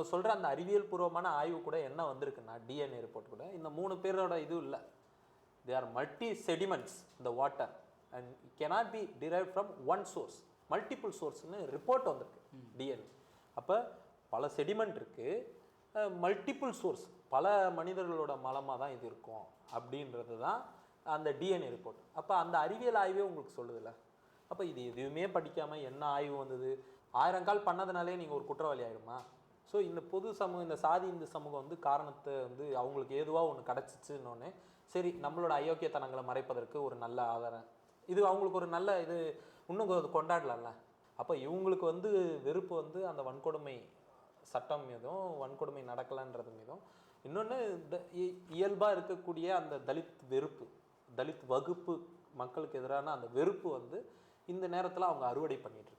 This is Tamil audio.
இவங்க சொல்கிற அந்த அறிவியல் பூர்வமான ஆய்வு கூட என்ன வந்திருக்குன்னா டிஎன்ஏ ரிப்போர்ட் கூட இந்த மூணு பேரோட இது இல்லை. தே ஆர் மல்டி செடிமெண்ட்ஸ் இந்த water and cannot be derive from one source multiple சோர்ஸ்னு report வந்திருக்கு டிஎன்ஏ அப்போ பல செடிமெண்ட் இருக்குது மல்டிபிள் சோர்ஸ் பல மனிதர்களோட மலமாக தான் இது இருக்கும் அப்படின்றது தான் அந்த டிஎன்ஏ ரிப்போர்ட் அப்போ அந்த அறிவியல் ஆய்வே உங்களுக்கு சொல்லுதில்ல? அப்போ இது எதுவுமே படிக்காமல் என்ன ஆய்வு வந்தது? ஆயிரம் கால் பண்ணதுனாலே நீங்கள் ஒரு குற்றவாளி ஆகிடுமா ஸோ இந்த பொது சமூகம் இந்த சாதி இந்த சமூகம் வந்து காரணத்தை வந்து அவங்களுக்கு ஏதுவாக ஒன்று கிடச்சிச்சுன்னொன்னே சரி நம்மளோட அயோக்கியத்தனங்களை மறைப்பதற்கு ஒரு நல்ல ஆதாரம். இது அவங்களுக்கு ஒரு நல்ல இது இன்னும் கொண்டாடலாம்ல. அப்போ இவங்களுக்கு வந்து வெறுப்பு வந்து அந்த வன்கொடுமை சட்டம் மீதும் வன்கொடுமை நடக்கலான்றது மீதும். இன்னொன்று இயல்பாக இருக்கக்கூடிய அந்த தலித் வெறுப்பு தலித் வகுப்பு மக்களுக்கு எதிரான அந்த வெறுப்பு வந்து இந்த நேரத்தில் அவங்க அறுவடை பண்ணிட்டு